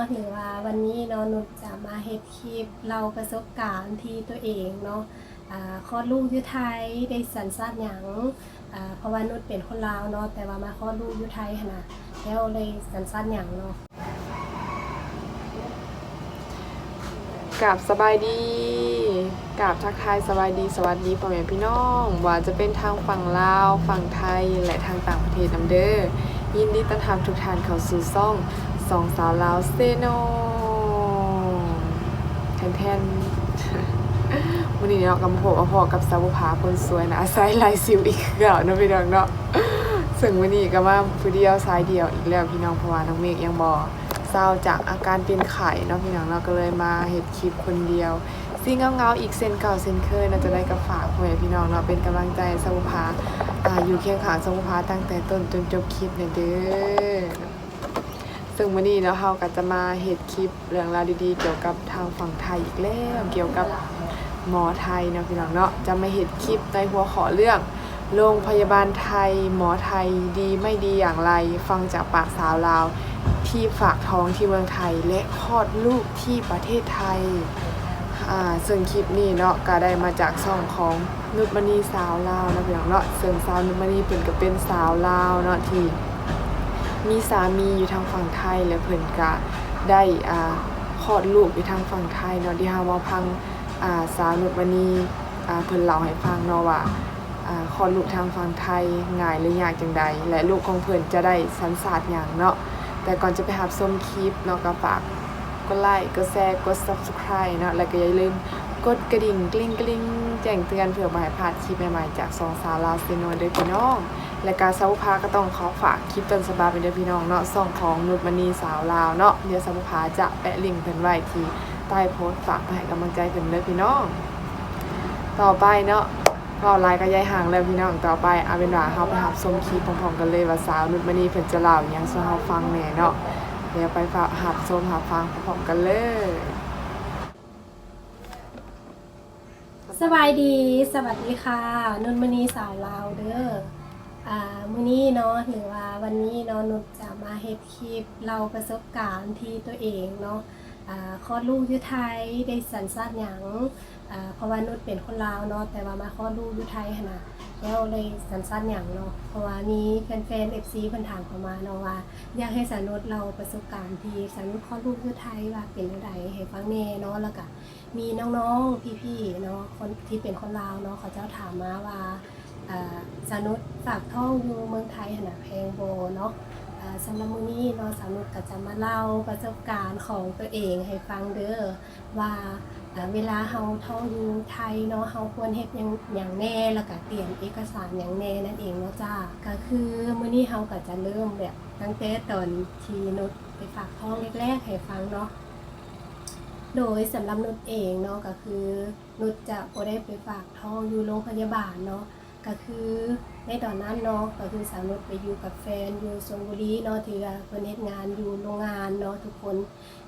ะหรือว่าวันนี้เนาะนุชจะมาเฮ็ดคลิปเราประสบการณ์ที่ตัวเองเนาะคลอดลูกยู่ไทยได้สัญชาติหยังอ่าเพราะว่านุชเป็นคนลาวเนาะแต่ว่ามาคลอดลูกยู่ไทยนะแล้วเลยสัญชาติหยังเนาะกับสบายดีกับทักทายสบายดีสวัสดีพ่อแม่พี่น้องว่าจะเป็นทางฝั่งลาวฝั่งไทยและทางต่างประเทศนํเด้อยินดีต้อนรับทุกท่านเข้าสู่ซ่อง สองสาวลาวเซโนแทนแทนวันนี้เนาะกับผมเอาพอกับสาวผาคนสวยนะอายลายซิวอีกแล้วเนาะพี่น้องเนาะซึ่งวันนี้ก็มาผู้เดียวสายเดียวอีกแล้วพี่น้องเพราะว่าน้องเมฆยังบ่เศร้าจากอาการเป็นไข้เนาะพี่น้องเราะก็เลยมาเฮ็ดคลิปคนเดียวสิ่งเงาๆอีกเส้นเก่าเส้นเคยน่าจะได้กับฝากพ่อพี่น้องเนาะเป็นกำลังใจสาวผาอ่าอยู่เคียงข้างสาวผาตั้งแต่ต้นจนจบคลิปเนี่ยเด้อ ซึ่งวันนี้เนาะเฮาก็จะมาเฮ็ดคลิปเรื่องราวดีๆ เกี่ยวกับทางฝั่งไทยอีกแล้วเกี่ยวกับหมอไทยเนาะพี่น้องเนาะจะมาเฮ็ดคลิปในหัวข้อเรื่องโรงพยาบาลไทย หมอไทยดีไม่ดีอย่างไร ฟังจากปากสาวลาว ที่ฝากท้องที่เมืองไทยและคลอดลูกที่ประเทศไทยอ่าซึ่งคลิปนี้เนาะก็ได้มาจากช่องของนุชมณีสาวลาวนะพี่น้องเนาะซึ่งสาวนุชมณีเพิ่นก็เป็นสาวลาวเนาะที่ มีสามีอยู่ทางฝั่งไทย และเพิ่นก็ได้อ่าคลอดลูกอยู่ทางฝั่งไทยเนาะที่เฮามาพังอ่าสาวนุชมณีอ่าเพิ่นเล่าให้ฟังเนาะว่าอ่าคลอดลูกทางฝั่งไทยง่ายหรือยากจังใดและลูกของเพิ่นจะได้สัญชาติหยังเนาะแต่ก่อนจะไปรับชมคลิปเนาะก็ฝากกดไลค์กดแชร์กด Subscribe เนาะแล้วก็อย่าลืมกดกระดิ่งกลิ้งกลิ้งแจ้งเตือนเพื่อบ่ให้พลาดคลิปใหม่ๆจากสองสาวลาวเซโนเด้อพี่น้อง และการสาวพาก็ต้องขอฝากคลิปต้นฉบับเป็นเด้อพี่น้องเนาะส่องของนุชมณีสาวลาวเนาะเดี๋ยวสาวพาจะแปะลิงก์เพิ่นไว้ที่ใต้โพสต์ฝากให้กำลังใจเพิ่นเด้อพี่น้อง ต่อไปเนาะก็ลายก็ยายห่างแล้วพี่น้องต่อไปเอาเป็นว่าเฮาไปรับชมคลิปพร้อมๆกันเลยว่าสาวนุชมณีเพิ่นจะเล่าหยังสู่เฮาฟังแหน่เนาะเดี๋ยวไปฝากรับชมรับฟังพร้อมๆกันเลย สบายดี สวัสดีค่ะ นุชมณีสาวลาวเด้อ มื้อนี้เนาะหรือว่าวันนี้เนาะนุชจะมาเฮ็ดคลิปเราประสบการณ์ที่ตัวเองเนาะคลอดลูกอยู่ไทยได้สัญชาติหยังอ่าเพราะว่านุชเป็นคนลาวเนาะแต่ว่ามาคลอดลูกอยู่ไทยหั้นนะแล้วเลยสัญชาติหยังเนาะเพราะว่ามีแฟนๆ FC เพิ่นถามเข้ามาเนาะว่าอยากให้สาวนุชเราประสบการณ์ที่สาวนุชคลอดลูกอยู่ไทยว่าเป็นจังไดให้ฟังแน่เนาะแล้วก็มีน้องๆพี่ๆเนาะคนที่เป็นคนลาวเนาะเขาเจ้าถามมาว่า สนุษฝากท่องอยู่เมืองไทยหนาแพงโบเนาะสำหรับมื้อนี้เนาะสนุษก็จะมาเล่าประสบการณ์ของตัวเองให้ฟังเด้อว่าเวลาเฮาท่องอยู่ไทยเนาะเฮาควรเฮ็ดหยังอย่างแน่แล้วก็เตรียมเอกสารอย่างแน่นั่นเองเนาะจ้าก็คือมื้อนี้เฮาก็จะเริ่มแบบตั้งแต่ตอนที่นุชไปฝากท้องแรกๆให้ฟังเนาะโดยสำหรับนุชเองเนาะก็คือนุชจะบ่ได้ไปฝากท้องอยู่โรงพยาบาลเนาะ ก็คือในตอนนั้นเนาะก็คือสาวนุชไปอยู่กับแฟนอยู่ชลบุรีเนาะที่ว่าเพิ่นเฮ็ดงานอยู่โรงงานเนาะทุกคน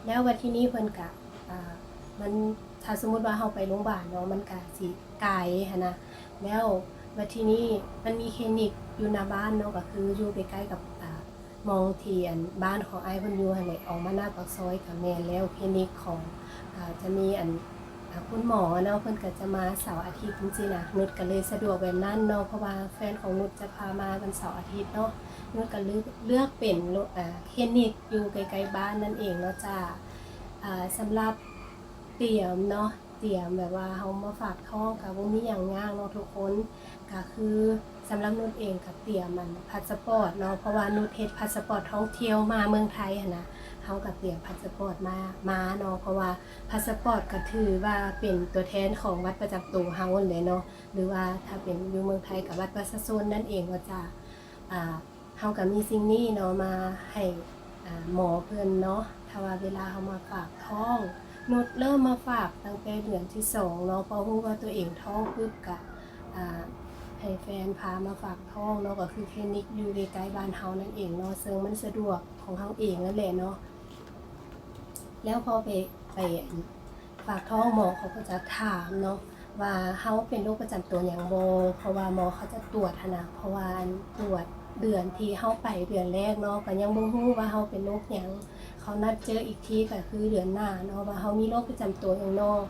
แล้ววันที่นี้เพิ่นกะอ่ามันถ้าสมมุติว่าเฮาไปโรงพยาบาลเนาะมันกะสิไกลหันนะแล้ววันที่นี้มันมีคลินิกอยู่หน้าบ้านเนาะก็คืออยู่ใกล้ๆกับอ่ามองเทียนบ้านของไอ้เพิ่นอยู่หั่นแหละออกมาหน้าปากซอยกับแม่นแล้วคลินิกของอ่าจะมีอัน คุณหมอเนาะเพิ่นก็จะมาเสาร์อาทิตย์จริงๆนะนุชก็เลยสะดวกแบบนั้นเนาะเพราะว่าแฟนของนุชจะพามาวันเสาร์อาทิตย์เนาะนุชก็เลือกเลือกเป็นโรอ่าคลินิกอยู่ไกลๆบ้านนั่นเองเนาะจ้าอ่าสำหรับเตรียมเนาะเตรียมแบบว่าเฮามาฝากท้องกับบ่มีหยังยากเนาะทุกคนก็คือสำหรับนุชเองก็เตรียมมันพาสปอร์ตเนาะเพราะว่านุชเฮ็ดพาสปอร์ตท่องเที่ยวมาเมืองไทยนะ เฮาก็เตรียมพาสปอร์ตมามาเนาะเพราะว่าพาสปอร์ตก็ถือว่าเป็นตัวแทนของวัดประจำตัวเฮาเลยเนาะหรือว่าถ้าเป็นอยู่เมืองไทยกับวัดประชาชนนั่นเองว่าจะอ่าเฮาก็มีสิ่งนี้เนาะมาให้หมอเพิ่อนเนาะถ้าว่าเวลาเฮามาฝากท้องนุชเริ่มมาฝากตั้งแต่เดือนที่สองเนาะเพราะรู้ว่าตัวเองท้องปึ๊บกะอ่าให้แฟนพามาฝากท้องเนาะก็คือคลินิกอยู่ใกล้บ้านเฮานั่นเองเนาะซึ่งมันสะดวกของเฮาเองนั่นแหละเนาะ แล้วพอไปไปฝากท้องหมอเขาก็จะถามเนาะว่าเฮาเป็นโรคประจำตัวอย่างโบเพราะว่าหมอเขาจะตรวจนะเพราะว่าตรวจเดือนที่เฮาไปเดือนแรกเนาะก็ยังบ่ฮู้ว่าเฮาเป็นโรคหยังเขานัดเจออีกทีก็คือเดือนหน้าเนาะว่าเขามีโรคประจำตัวอย่างนอก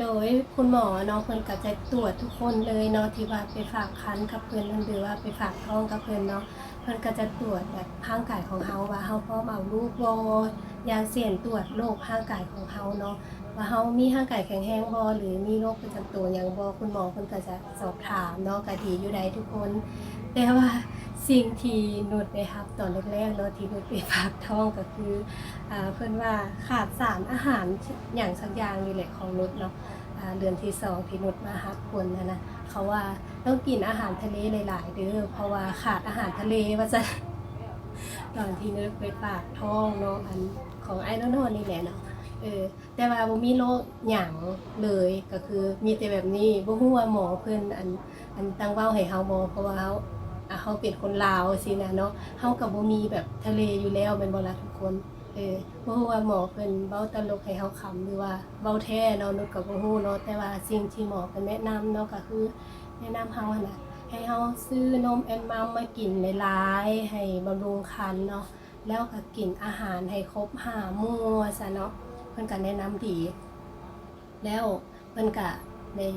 โดยคุณหมอเนาะเพิ่นก็จะตรวจทุกคนเลยเนาะที่ว่าไปฝากคันกับเพิ่นหรือว่าไปฝากท้องกับเพิ่นเนาะเพิ่นก็จะตรวจแบบร่างกายของเฮาว่าเฮาพร้อมเอาลูกบ่ อย่างเสี่ยงตรวจโรคร่างกายของเฮาเนาะว่าเฮามีร่างกายแข็งแรงบ่หรือมีโรคประจำตัวหยังบ่คุณหมอเพิ่นก็จะสอบถามเนาะก็ดีอยู่ใดทุกคน แต่ว่าสิ่งที่นุชได้รับตอนแรกๆเนาะที่นุชไปฝากท้องก็คืออ่าเพิ่อนว่าขาดสารอาหารอย่างสักอย่างนี่แหละของนุชเนาะอ่าเดือนที่สองที่นุชมาหักคนนะนะเขาว่าต้องกินอาหารทะเลหลายๆเด้อเพราะว่าขาดอาหารทะเลว่าจะตอนที่นุชไปฝากท้องเนาะอัน ของไอ้นอนนี่แหละเนาะเออแต่ว่าบ่มีโรคหยังเลยก็คือมีแต่แบบนี้บ่ฮู้ว่าหมอเพิ่นอันอันตั้งเว้าให้เฮาบ่เพราะว่าเฮาอะเฮาเป็นคนลาวสินะเนาะเฮาก็บ่มีแบบทะเลอยู่แล้วแม่นบ่ล่ะทุกคนเออบ่ฮู้ว่าหมอเพิ่นเว้าตลกให้เฮาขำหรือว่าเว้าแท้เนาะนุชก็บ่ฮู้เนาะแต่ว่าสิ่งที่หมอเพิ่นแนะนำเนาะก็คือแนะนำเฮาหั่นน่ะให้เฮาซื้อนมแอนมัมมากินหลายๆให้บำรุงครรภ์เนาะ แล้วก็กินอาหารให้ครบห้ามู่ว่าซะเนาะเพิ่นก็แนะนำดี แล้วเพิ่นก็ได้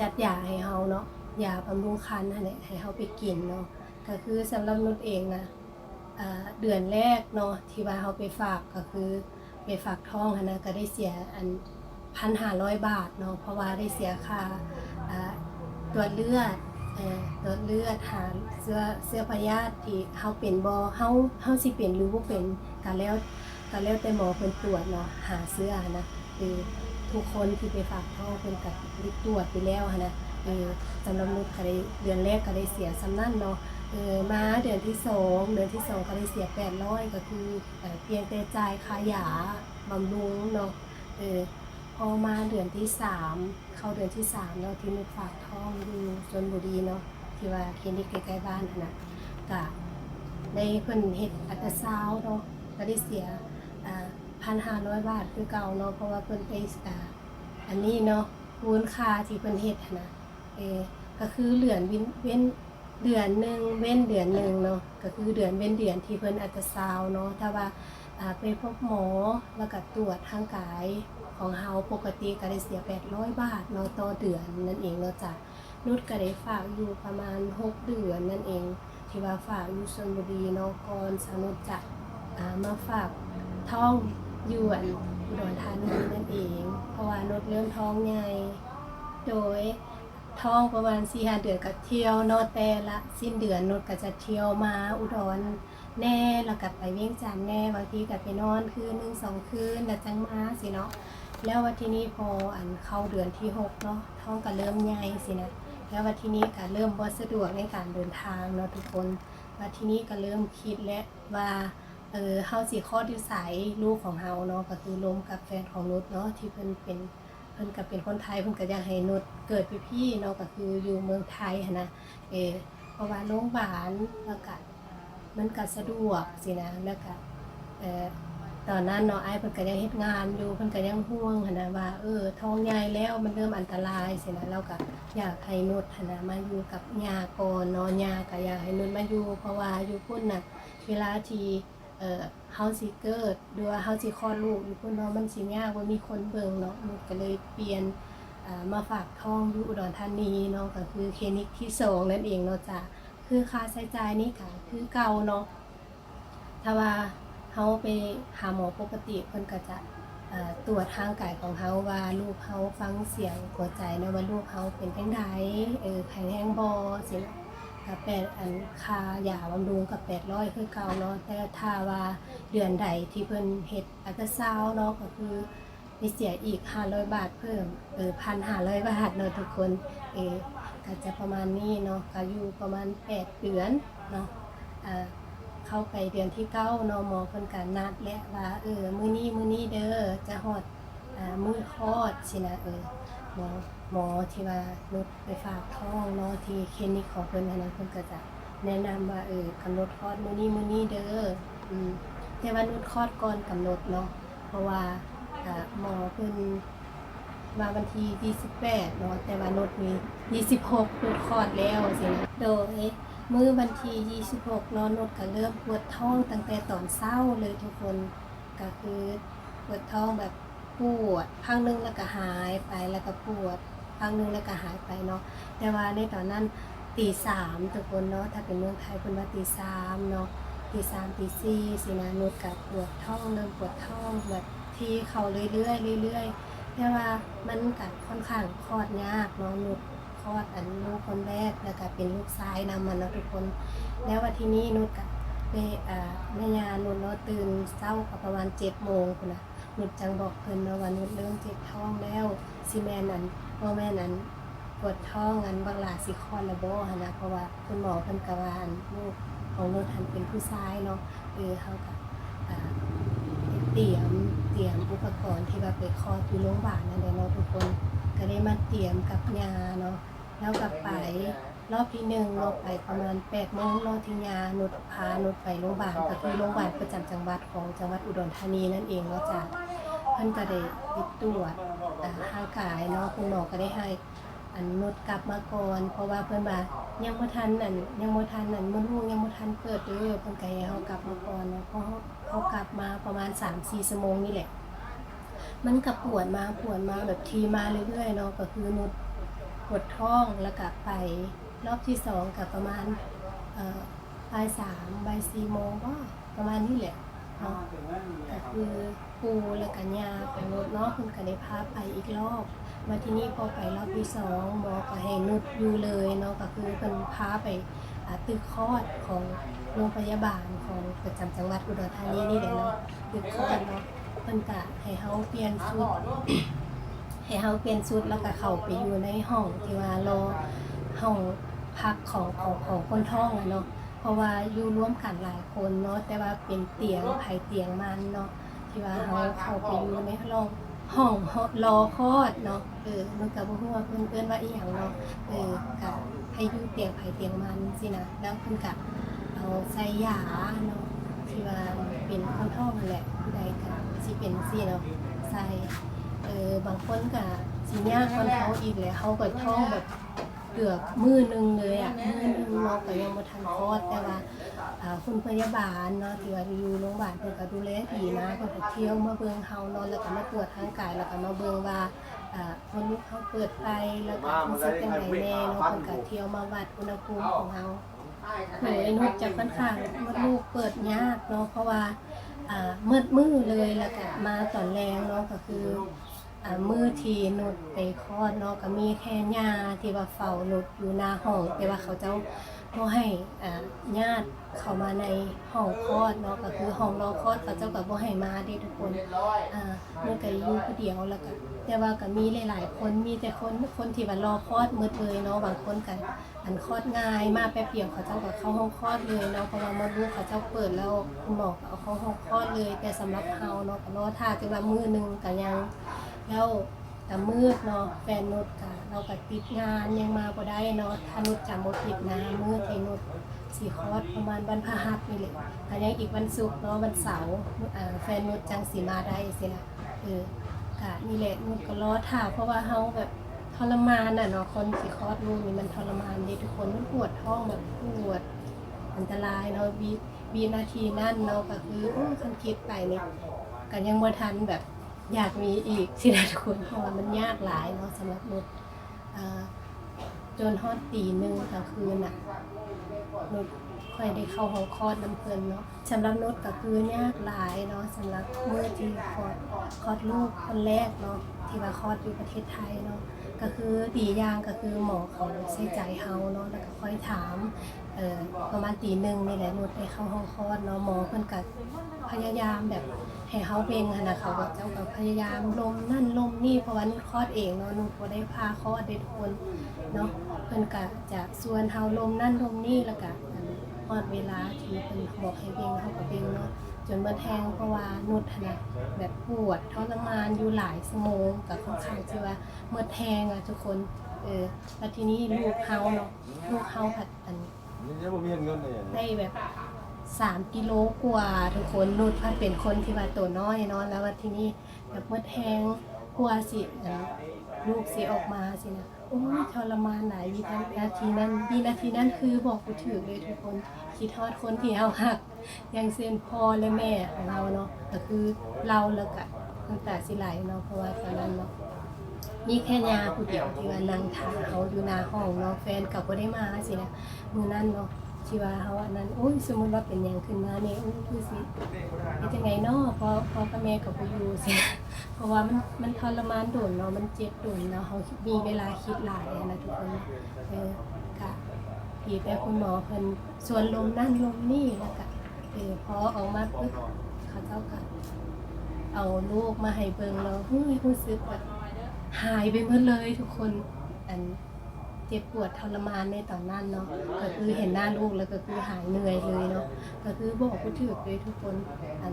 จัดยาให้เฮาเนาะยาบำรุงคันนั่นแหละให้เขาไปกินเนาะก็คือสำหรับนุชเองนะอ่าเดือนแรกเนาะที่ว่าเขาไปฝากก็คือไปฝากท้องนะก็ได้เสียอันพันห้าร้อยบาทเนาะเพราะว่าได้เสียค่าอ่าตรวจเลือด เอ่อตรวจเลือดหาเสื้อเสื้อพยาธิที่เขาเป็นบอเขาเขาสิเป็นหรือบ่เป็นก็แล้วก็แล้วแต่หมอเพิ่นตรวจเนาะหาเสื้อนะคือทุกคนที่ไปฝากท้องเพิ่นก็ได้ตรวจไปแล้วหั้นนะเออสำหรับนุชก็ได้เดือนแรกก็ได้เสียสำนั่นเนาะเออมาเดือนที่สองเดือนที่สองก็ได้เสียแปดร้อยก็คือเอ่อเพียงแต่จ่ายค่ายาบำรุงเนาะเออ พอมาเดือนที่สามเข้าเดือนที่สามเนาที่นุชฝากท้องอยู่ชนบุรีเนาะที่ว่าคลินิกใกล้ๆบ้านนะก็ได้เพิ่นเฮ็ดอัตราซาวด์เนาะก็ได้เสียพันห้าร้อยบาทคือเก่าเนาะเพราะว่าเพิ่นไปอ่าอันนี้เนาะมูลค่าที่เพิ่นเฮ็ดนะเอก็คือเดือนเว้นเว้นเดือนหนึ่งเว้นเดือนหนึ่งเนาะก็คือเดือนเว้นเดือนที่เพิ่นอัตราซาวน์เนาะถ้าว่าไปพบหมอแล้วก็ตรวจทางกาย ของเฮาปกติก็ได้เสีย 800 บาทเนาะต่อเดือนนั่นเองเนาะจ้ะนุชก็ได้ฝากอยู่ประมาณ 6 เดือนนั่นเอง ที่ว่าฝากอยู่ชลบุรีเนาะก่อนสาวนุชจะามาฝากท้องอยู่อันอุดรธานีนั่นเอง เพราะว่านุชเริ่มท้องใหญ่โดยท้องประมาณสี่ห้าเดือนก็เที่ยวเนอแต่ละสิ้นเดือนนุชก็จะเที่ยวมาอุดรแน่แล้วก็ไปเวียงจันทน์แน่บางทีก็ไปนอนคืนหนึ่งสองคืนแล้วจังมาสิเนาะ แล้ววันที่นี้พออันเข้าเดือนที่หกเนาะท้องก็เริ่มใหญ่สินะแล้ววันที่นี้ก็เริ่มบ่สะดวกในการเดินทางเนาะทุกคนวันที่นี้ก็เริ่มคิดแล้วว่าเออเฮาสิคลอดอยู่ไสลูกของเฮาเนาะก็คือลมกับแฟนของนุชเนาะที่เพิ่นเป็นเพิ่นก็เป็นคนไทยเพิ่นก็อยากให้นุชเกิดพี่พี่เนาะก็คืออยู่เมืองไทยนะเออเพราะว่าโรงพยาบาลแล้วก็มันก็สะดวกสินะแล้วก็เออ ตอนนั้นเนาะไอ้เพิ่นก็ยังเฮ็ดงานอยู่เพิ่นก็ยังห่วงหันนะว่าเออท้องใหญ่แล้วมันเริ่มอันตรายสินะแล้วก็อยากให้นุชหันนะมาอยู่กับยาก่อนเนาะยาก็อยากให้นุชมาอยู่ เพราะว่าอยู่พุ่นน่ะเวลาที่เอ่อเฮาสิเกิดหรือว่าเฮาสิคลอดลูกอยู่พุ่นเนาะมันสิยากว่ามีคนเบิ่งเนาะนุชก็เลยเปลี่ยนมาฝากท้องอยู่อุดรธานีเนาะก็คือคลินิกที่สองนั่นเองเนาะจ้ะคือค่าใช้จ่ายนี่ก็คือเก่าเนาะถ้าว่า เฮาไปหาหมอปกติเพิ่นก็จะตรวจทางกายของเฮาว่าลูกเฮาฟังเสียงหัวใจนะว่าลูกเฮาเป็นจังไดเออแข็งแรงบ่สิกับแปดอันค่ายาบำรุงกับแปดร้อยคือเก่าเนาะแต่ถ้าว่าเดือนใดที่เพิ่นเฮ็ดอัลตราซาวเนาะก็คือมีเสียอีกห้าร้อยบาทเพิ่มเออพันห้าร้อยบาทเนาะทุกคนเออก็จะประมาณนี้เนาะก็อยู่ประมาณแปดเดือนเนาะอ่า เข้าไปเดือนที่เก้านาะหมอเพิ่นก็นัดแล้วว่าเออมือนี้มือนี้เด้อจะฮอดอ่ามือคลอดสินะเออหมอหมอที่ว่านุชไปฝากท้องเนาะที่คลินิกของเพิ่นอันนั้นเพิ่นก็จะแนะนำว่าเออกำหนดคลอดมือนี้มือนี้เด้ออืมแต่ว่านุชคลอดก่อนกำหนดเนาะเพราะว่าอ่าหมอเพิ่นมาวันที่28เนาะแต่ว่านุชมี26นุชคลอดแล้วสินะโดย มื้อวันที่ 26นาะนุชก็เริ่มปวดท้องตั้งแต่ตอนเช้าเลยทุกคนก็คือปวดท้องแบบปวดพักหนึงแล้วก็หายไปแล้วก็ปวดพักหนึงแล้วก็หายไปเนาะแต่ว่าในตอนนั้นตีสามทุกคนเนาะถ้าเป็นเมืองไทยเป็นว่าตีสามเนาะตีสามตีสี่สินะนุดกับปวดท้องเริ่มปวดท้องแบบที่เขาเรื่อยๆเรื่อยๆแต่ว่ามันกัค่อนข้างคลอดยากเนาะนุด ลอดอันลูกคนแรกแล้วก็เป็นลูกชายนำมันเนาะทุกคน แล้ววันที่นี้นุดกับไปอ่าแม่ยานุดเนาะตื่นเช้ากับประมาณเจ็ดโมงคุณนะนุดจังบอกเพิ่นเนาะว่านุดเริ่มเจ็บท้องแล้วซีแมนนั้นพ่อแม่นั้นปวดท้องอันบางหลาสิคลอดระบ่หั้นนะเพราะว่าคุณหมอเพิ่นกะว่านลูกของนุดหันเป็นผู้ชายเนาะเออเขาก็อ่าเตรียมเตรียมอุปกรณ์ที่ว่าไปคลอดอยู่โรงพยาบาลนั่นแหละเนาะทุกคนก็ได้มาเตรียมกับยาเนาะ แล้วก็ไป รอบที่หนึ่งเราไปประมาณแปดโมงนอที่ยานุดพานุดไปโรงพยาบาลก็คือโรงพยาบาลประจำจังหวัดของจังหวัดอุดรธานีนั่นเองเนาะจ้ะเพิ่นก็ได้ไปตรวจอ่าร่างกายเนาะคุณหมอก็ได้ให้อันนุดกลับมาก่อนเพราะว่าเพิ่นว่ายังบ่ทันอันยังบ่ทันอันมันลูกยังบ่ทันเกิดเด้อเพิ่นก็ให้เฮากลับมาก่อนเนะเพราะเขาเขากลับมาประมาณ3-4ชั่วโมงนี่แหละ มันก็ปวดมาปวดมาแบบทีมาเรื่อยๆเนาะก็คือนุด ปวดท้องแล้วก็ไปรอบที่สองกับประมาณเอ่อบ่ายสามบ่ายสี่โมงก็ประมาณนี้แหละเนาะก็คือปูแล้วก็ยาของนุดเนาะคุณก็ได้พาไปอีกรอบมาที่นี่พอไปรอบที่สองหมอก็ให้นุดอยู่เลยเนาะก็คือเป็นพาไปอ่าตึกคลอดของโรงพยาบาลของประจำจังหวัดอุดรธานีนี่แหละเนาะตึกคลอดเนาะเพิ่นก็ให้เฮาเปลี่ยนชุด ให้เฮาเปลี่ยนชุดแล้วก็เข้าไปอยู่ในห้องที่ว่ารอห้องพักของของของคนท้องอะเนาะเพราะว่าอยู่ร่วมกันหลายคนเนาะแต่ว่าเป็นเตียงไผเตียงมันเนาะที่ว่าเฮาเข้าไปอยู่ในห้องห้องรอคลอดเนาะเออมันก็บ่ฮู้ว่าเพิ่นเอิ้นว่าอีหยังเนาะเออก็ให้อยู่เตียงไผเตียงมันสินะแล้วเพิ่นก็เอาใส่ยาเนาะที่ว่าเป็นคนท้องนั่นแหละผู้ใดก็สิเป็นสิเนาะใส่ เออบางคนก็สิยากคนเขาอีกเลยเขาก็ท้องแบบเกือบมือหนึงเลยอะมือนึงเนาก็ยังบ่ทันคลอดแต่ว่าคุณพยาบาลเนาะที่ว่าอยู่โรงพยาบาลเพิ่นก็ดูแลดีนะเพิ่นก็เที่ยวมาเบิ่งเฮาเนาะแล้วก็มาตรวจร่างกายแล้วก็มาเบิ่งว่าอ่าคนลูกเขาเปิดไปแล้วก็รู้สึกจังไดแน่เนาะเพิ่นก็เที่ยวมาวัดอุณหภูมิของเฮาหนูไอ้นุชจะค่อนข้างมดลูกเปิดยากเนาะเพราะว่าอ่ามืดมือเลยแล้วก็มาตอนแรงเนาะก็คือ มือทีนุดไปคลอดเนาะก็มีแค่ญาที่ว่าเฝ้านุดอยู่หน้าห้องแต่ว่าเขาเจ้าบ่ให้อ่าญาติเข้ามาในห้องคลอดเนาะก็คือห้องรอคลอดเขาเจ้าก็บ่ให้มาเด้ทุกคนอ่านุดก็อยู่ผู้เดียวแล้วก็แต่ว่าก็มีหลาย ๆ คนมีแต่คนคนที่ว่ารอคลอดมืดเลยเนาะบางคนก็อันคลอดง่ายมาแป๊บเดียวเขาเจ้าก็เข้าห้องคลอดเลยเนาะเพราะว่ามดลูกเขาเจ้าเปิดแล้วคุณหมอเอาเข้าห้องคลอดเลย แต่สำหรับเฮาเนาะก็รอท่าจังว่ามือหนึงก็ยัง แล้วแต่มืดเนาะแฟนนุชก็เราก็ติดงานยังมาบ่ได้เนาะถ้านุชจำบ่ผิดนะมืดที่นุชสิคอดประมาณวันพฤหัสนี่แหละก็ยังอีกวันศุกร์เนาะวันเสาร์อ่าแฟนนุชจังสิมาได้สิละเออก็นี่แหละนุชก็รอท่าเพราะว่าเฮาแบบทรมานอะเนาะคนสิคอดลูกนี่มันทรมานดิทุกคนมันปวดท้องแบบปวดอันตรายเนาะวีวีนาทีนั่นเนาะก็คือโอ้คันคิดไปเนี่ยก็ยังบ่ทันแบบ อยากมีอีกสินะทุกคนเพราะว่ามันยากหลายเนาะสำหรับนุชอ่าจนฮอดตีหนึ่งกลางคืนอะนุชค่อยได้เข้าห้องคลอดน้ำเพลินเนาะสำหรับนุชก็คือยากหลายเนาะสำหรับเมื่อที่คลอดคลอดลูกคนแรกเนาะที่ว่าคลอดอยู่ประเทศไทยเนาะก็คือตีอย่างก็คือหมอเขาใส่ใจเฮาเนาะแล้วก็ค่อยถามเอ่อประมาณตีหนึ่งนี่แหละนุชไปเข้าห้องคลอดเนาะหมอเพิ่นก็พยายามแบบ ให้เฮาเบ่งหั้นนะเขาก็เจ้าก็พยายามลมนั่นลมนี่เพราะว่านุชคลอดเองเนาะนุชบ่ได้พาคลอดเด็ดคนเนาะเพิ่นก็จะส่วนเฮาลมนั่นลมนี่แล้วก็อันฮอดเวลาที่เพิ่นบอกให้เบ่งเฮาก็เบ่งเนาะจนเบิดแทงเพราะว่านุชหั้นนะแบบปวดทรมานอยู่หลายชั่วโมงก็ค่อนข้างที่ว่าเมื่อแทงอะทุกคนเออแล้วทีนี้ลูกเฮาเนาะลูกเฮาผัดอันนี่ยังบ่มีเงินเลยได้แบบ สามกิโลกว่าทุกคนลูกพัดเป็นคนที่ว่าตัวน้อยเนาะแล้วว่าที่นี้แบบเมื่อแทงกลัวสิลูกสิออกมาสินะโอ้ยทรมานหลายวินาทีนั้นวินาทีนั้นคือบอกกูถือเลยทุกคนคิดฮอดคนที่เฮาฮักอย่างเช่นพ่อและแม่ของเราเนาะก็คือเราแล้วก็น้ำตาสิไหลเนาะเพราะว่าตอนนั้นเนาะมีแค่ยาผู้เดียวที่ว่านั่งทาเขาอยู่หน้าห้องเนาะแฟนก็บ่ได้มาสินะมื้อนั้นเนาะ ที่ว่าเฮาอันนั้นโอ้ยสมมติว่าเป็นหยังขึ้นมาเนี่อุ้ยคือสิเป็นจังไงเนาะพอพอกับแม่ก็บ่อยู่สิเพราะว่ามันมันทรมานโดนเนาะมันเจ็บโดนเนาะเขามีเวลาคิดหลายอะนะทุกคนเออกะพี่ไปคุณหมอเพิ่นส่วนลมนั่นลมนี่แล้วก็เออพอออกมาปุ๊บเขาเจ้าก็เอาลูกมาให้เบิ่งเราเฮ้ยรู้สึกแบบหายไปหมดเลยทุกคนอัน เจ็บปวดทรมานในตอนนั้นเนาะก็คือเห็นหน้าลูกแล้วก็คือหายเหนื่อยเลยเนาะก็คือบอกผู้ถือเลยทุกคนอัน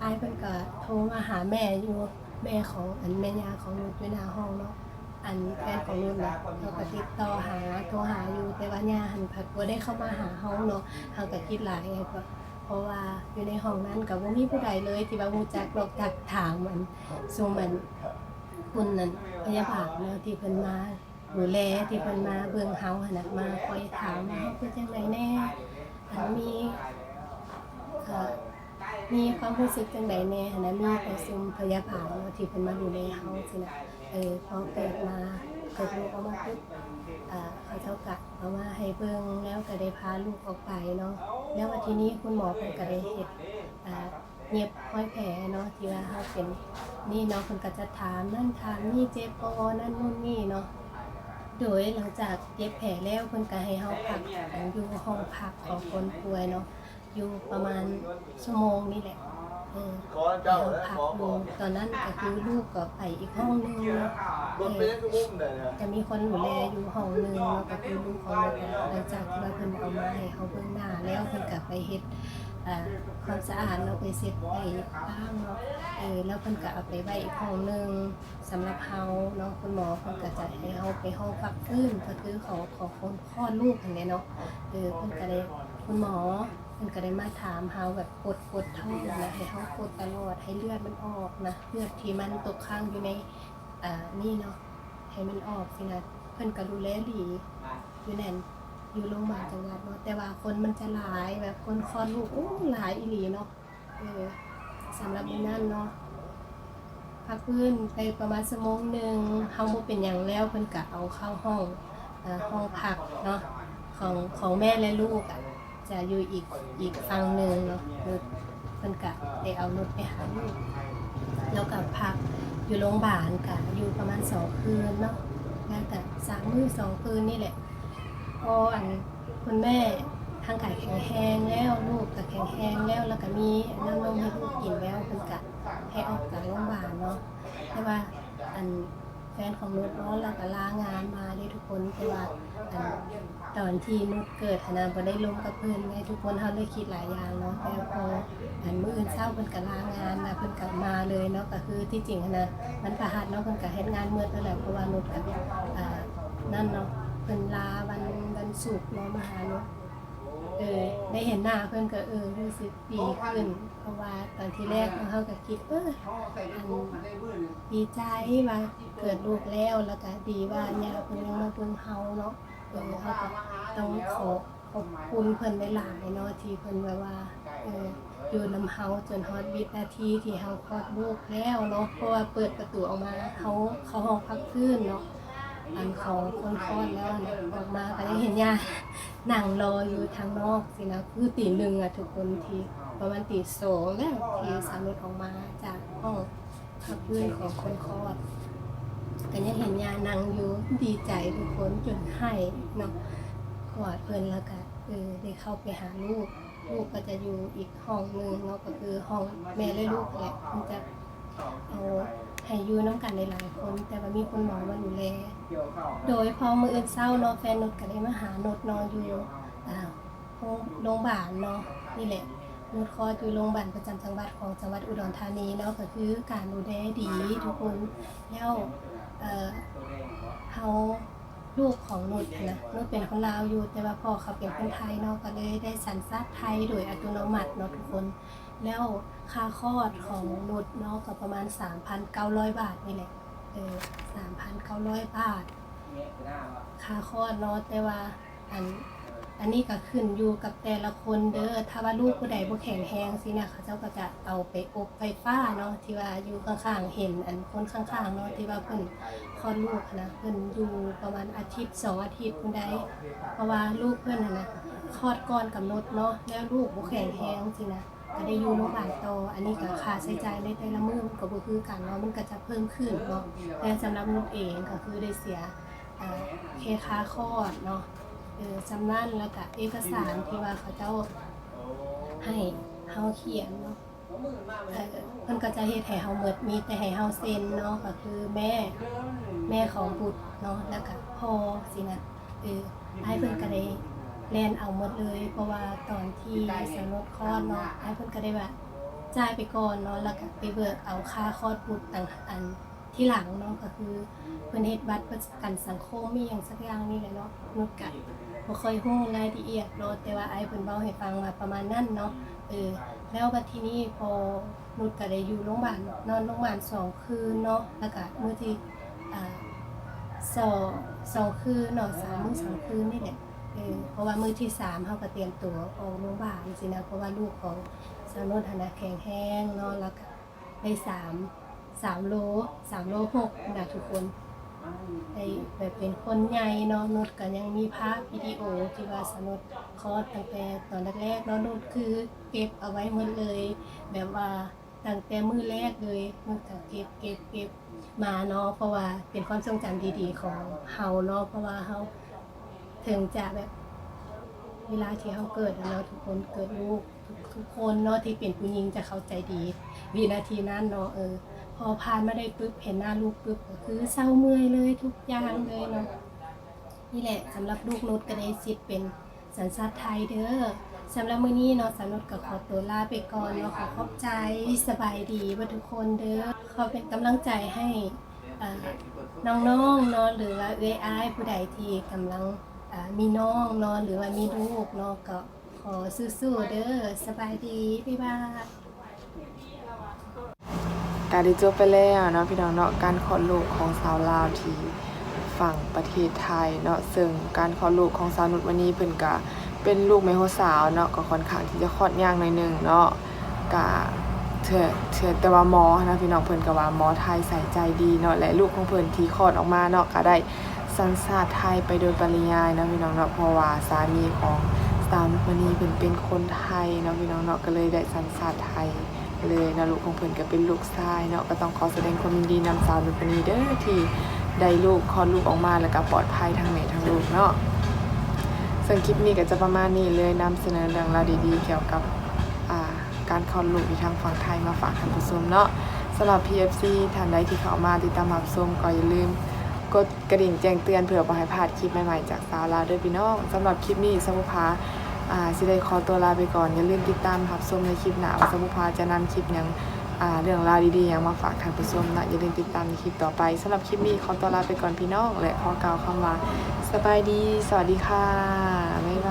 ไอ้ายเพิ่นก็โทรมาหาแม่อยู่แม่ของอันแม่ยาของนุชอยู่หน้าห้องเนาะอันแฟนของนุชนะเราก็ติดต่อหาโทรหาอยู่แต่ว่าย่าหันผัดบ่ได้เข้ามาหาห้องเนาะเฮาก็คิดหลายไงก็เพราะว่าอยู่ในห้องนั้นก็บ่มีผู้ใดเลยที่ว่ารู้จักดอกจักถามเหมือนซุมเหมือน คุณนั่นพยาบาลเนาะที่เพิ่นมาดูแลที่เพิ่นมาเบิ่งเฮาหั่นน่ะมาคอยถามว่าเฮาเป็นจังไดแน่อันมีมีความรู้สึกจังใดแน่หั้นนะมีไปซุมพยาบาลเนาะที่เพิ่นมาดูแลเฮาสินะเออพอเกิดมาเกิดลูกออกมาปุ๊บอ่าเขาเจ้ากะเอามาให้เบิ่งแล้วก็ได้พาลูกออกไปเนาะแล้ววันทีนี้คุณหมอเพิ่นก็ได้เฮ็ดอ่า เย็บห้อยแผลเนาะที่ว่าเฮาเป็นนี่เนาะเพิ่นก็จะถามนั่นถามนี่เจ็บบ่นั่นนู่นนี่เนาะโดยหลังจากเย็บแผลแล้วเพิ่นก็ให้เฮาพักอยู่ห้องพักของคนป่วยเนาะอยู่ประมาณชั่วโมงนี่แหละเออขอเจ้าเราพักขออบยู่อกตอนนั้นก็คือลูกก็ไปอีกห้องนึงเนาะจะมีคนดูแลอยู่ห้องนึงแล้วก็คือลูกของเราหลังจากที่ว่าเพิ่นเอามาให้เขาเบิ่งหน้าแล้วเพิ่นก็ไปเฮ็ด ความสะอาดเราไปเช็ดไปล้างเนาะเออแล้วเพิ่นก็เอาไปไว้อีกห้องนึงสำหรับเฮาเนาะคุณหมอเพิ่นก็จะให้เฮาไปห้องพักฟื้นก็คือของของคนคลอดลูกนั่นแหละเนาะเออเพิ่นก็ได้คุณหมอเพิ่นก็ได้มาถามเฮาแบบกดกดท้องนะให้เฮากดตลอดให้เลือดมันออกนะเลือดที่มันตกค้างอยู่ในอ่านี่เนาะให้มันออกสินะเพิ่นก็ดูแลดีอยู่นั่น อยู่โรงพยาบาลจังหวัดเนาะแต่ว่าคนมันจะหลายแบบคนคลอดลูกโอ้หลายอีหลีเนาะเออสำหรับมื้อนั้นเนาะพักพื้นไปประมาณชั่วโมงหนึ่งเฮาบ่เป็นหยังแล้วเพิ่นก็เอาเข้าห้องอ่าห้องพักเนาะของของแม่และลูกอะจะอยู่อีกอีกฝั่งหนึ่งเนาะนุชเพิ่นกะได้เอานุชไปหาลูกแล้วกับพักอยู่โรงพยาบาลกะอยู่ประมาณสองคืนเนาะแล้วกะสามมื้อสองคืนนี่แหละ พออันคุณแม่ทางกายแข็งแรงแล้วลูกก็แข็งแรงแล้วแล้วก็มีน้ำนมให้ลูกกินแล้วเพิ่นกะให้ออกจากโรงพยาบาลเนาะแต่ว่าอันแฟนของนุชเนาะแล้วก็ลางานมาได้ทุกคนแต่ว่าอันตอนที่นุชเกิดหั้นนะบ่ได้ลงกับเพื่อนไงทุกคนเฮาเลยคิดหลายอย่างเนาะแต่พออันมื้ออื่นเช้าเพิ่นก็ลางานนะเพิ่นก็มาเลยเนาะก็คือที่จริงนะมันประหัสเนาะเพิ่นก็เฮ็ดงานเมื้อนั่นแหละเพราะว่านุชก็อ่านั่นเนาะเพิ่นลาวัน วันศุกร์เนาะมาหาเนุชเออได้เห็นหน้าเพิ่อนก็เออรู้สึกดีขึ้น เพราะว่าตอนที่แรกเฮาก็คิดเอออันดีใจว่าเกิดลูกแล้วแล้วก็ดีว่าเนี่ยเพิ่นยังมาเบิ่งเฮาเนาะเออเขาก็ต้องขอขอบคุณเพิ่นหลายๆเนาะที่เพิ่นแบบว่าเอออยู่นำเฮาจนฮอดวินาทีที่เฮาคลอดลูกแล้วเนาะเพราะว่าเปิดประตูออกมาเขาเขาห้องพักพื้นเนาะ อันเขาคนคลอดแล้วนะออกมาก็ยังเห็นยานั่งรออยู่ทางนอกสินะคือตีหนึ่งอะทุกคนทีประมาณตีสองแล้วทีสามรถออกมาจากห้องพักพื้นของคนคลอดก็ยังเห็นยานังอยู่ดีใจทุกคนจนให้เนาะกอดเพิ่นแล้วก็เออได้เข้าไปหาลูกลูกก็จะอยู่อีกห้องหนึงเนาะก็คือห้องแม่และลูกแหละมันจะเอา ให้อยู่น้ำกันหลายๆคน แต่ว่ามีคุณหมอมาดูแลโดยพอมืออื่นเศร้าเนาะแฟนนุชก็เลยมาหานุชนอนอยู่อ่าโรงพยาบาลเนาะนี่แหละนุชคออยู่โรงพยาบาลประจำจังหวัดของจังหวัดอุดรธานีเนาะก็คือการดูแลดีทุกคนแล้วเอ่อเขาลูกของนุชนะนุชเป็นคนลาวอยู่แต่ว่าพ่อเขาเป็นคนไทยเนาะก็เลยได้สัญชาติไทยโดยอัตโนมัติเนาะทุกคน แล้วค่าคลอดของนุชเนาะก็ประมาณ 3,900 บาทนี่แหละเออ3,900 บาท ค่าคลอดเนาะแต่ว่าอันอันนี้ก็ขึ้นอยู่กับแต่ละคนเด้อถ้าว่าลูกผู้ใดบ่แข็งแรงสินะเขาเจ้าก็จะเอาไปอบไฟฟ้าเนาะที่ว่าอยู่ข้างๆเห็น อันคนข้างๆเนาะที่ว่าเพิ่นคลอดลูกนะเพิ่นอยู่ประมาณอาทิตย์สองอาทิตย์พุ่นใดเพราะว่าลูกเพิ่นน่ะนะคลอดก่อนกำหนดเนาะแล้วลูกบ่แข็งแรงสินะ ก็ได้อยู่โรงพยาบาลต่ออันนี้ก็ค่าใช้จ่ายในแต่ละมื้อมันก็บ่คือกันเนาะมันก็จะเพิ่มขึ้นเนาะแต่สำหรับนุชเองก็คือได้เสียอ่าเคค่าคลอดเนาะเออจำนั่นแล้วก็เอกสารที่ว่าเขาเจ้าให้เฮาเขียนเนาะเออเพิ่นก็จะเฮ็ดให้เฮาหมดมีแต่ให้เฮาเซ็นเนาะก็คือแม่แม่ของบุตรเนาะแล้วก็พ่อสินะเออให้เพิ่นก็ได้ แลนเอาหมดเลย เพราะว่าตอนที่สมรสคลอดเนาะให้เพิ่นก็ได้ว่าจ่ายไปก่อนเนาะแล้วก็ไปเบิกเอาค่าคลอดบุตรต่างอันที่หลังเนาะก็คือเพิ่นเฮ็ดบัตรประกันสังคมมีหยังสักอย่างนี่แหละเนาะนุดกะบ่ค่อยฮู้รายละเอียดเนาะแต่ว่าไอ้เพิ่นเว้าให้ฟังว่าประมาณนั้นเนาะเออแล้วบัดทีนี้พอนุดก็ได้อยู่โรงพยาบาลนอนโรงพยาบาลสองคืนเนาะแล้วก็มื้อที่อ่าสองสองคืนเนาะสามมื้อสองคืนนี่แหละ เออเพราะว่ามื้อที่สามเฮาก็เตรียมตัวออกโรงพยาบาลสินะเพราะว่าลูกของสาวนุชฐานะแข็งแรงเนาะแล้วก็ได้สามสามโลสามโลหกนะทุกคนไอ้แบบเป็นคนใหญ่เนาะนุชก็ยังมีภาพวิดีโอที่ว่าสนุดคลอดตั้งแต่ตอนแรกๆเนาะนุชคือเก็บเอาไว้หมดเลย แบบว่าตั้งแต่มือแรกเลยนุชก็เก็บเก็บเก็บมาเนาะเพราะว่าเป็นความทรงจำดีๆของเฮาเนาะเพราะว่าเฮา ถึงจะแบบเวลาที่เฮาเกิดเนาะทุกคนเกิดลูกทุกทุกคนเนาะที่เป็นผู้หญิงจะเข้าใจดีวินาทีนั้นเนาะเออ พอผ่านมาได้ปุ๊บเห็นหน้าลูกปุ๊บก็คือเศร้าเมื่อยเลยทุกอย่างเลยเนาะนี่แหละสำหรับลูกนุชก็ได้สิทธิ์เป็นสัญชาติไทยเด้อสำหรับมื้อนี้เนาะสาวนุชก็ขอตัวลาไปก่อนเนาะขอขอบใจสบายดีว่าทุกคนเด้อขอเป็นกำลังใจให้น้องๆเนาะหรือว่าเอ้ยอ้ายผู้ใดที่กำลัง มีน้องเนาะหรือว่ามีลูกเนาะก็ขอสู้ๆเด้อสบายดีบ๊ายบายการได้จบไปแล้วเนาะพี่น้องเนาะการคลอดลูกของสาวลาวที่ฝั่งประเทศไทยเนาะซึ่งการคลอดลูกของสาวนุชวันนี้เพิ่นก็เป็นลูกแม่โหสาวเนาะก็ค่อนข้างที่จะคลอดยากหน่อยหนึงเนาะก็เถื่อเถื่อแต่ว่าหมอนะพี่น้องเพิ่นก็ว่าหมอไทยใส่ใจดีเนาะและลูกของเพิ่นที่คลอดออกมาเนาะก็ได้ สัญชาติไทยไปโดยปริยายเนาะพี่น้องเนาะเพราะว่าสามีของสาวนุชวันนี้เพิ่นเป็นคนไทยเนาะพี่น้องเนาะก็เลยได้สัญชาติไทยเลยนะลูกของเพิ่นก็เป็นลูกชายเนาะก็ต้องขอแสดงความยินดีนำสาวนุชนีเด้อที่ได้ลูกคลอดลูกออกมาแล้วก็ปลอดภัยทั้งแม่ทั้งลูกเนาะซึ่งคลิปนี้ก็จะประมาณนี้เลยนำเสนอเรื่องราวดีๆ เกี่ยวกับาการคลอดลูกที่ทางฝั่งไทยมาฝากท่านผู้ชมเนาะสำหรับ PFC ท่านใดที่เข้ามาติดตามรับชมก็อย่าลืม กดกระดิ่งแจ้งเตือนเผื่อบ่ให้พลาดคลิปใหม่ๆจากสาวลาวเด้วยพี่น้องสำหรับคลิปนี้สมุภาอ่าสิได้ขอตัวลาไปก่อนอย่าลืมติดตามรับชมในคลิปหน้าว่าสมุภาจะนำคลิปหยังอ่าเรื่องราวดีๆหยังมาฝากทางผู้ชมนะอย่าลืมติดตามในคลิปต่อไปสำหรับคลิปนี้ขอตัวลาไปก่อนพี่น้องและขอกล่าวคำว่าสบายดี สวัสดีค่ะบ๊ายบ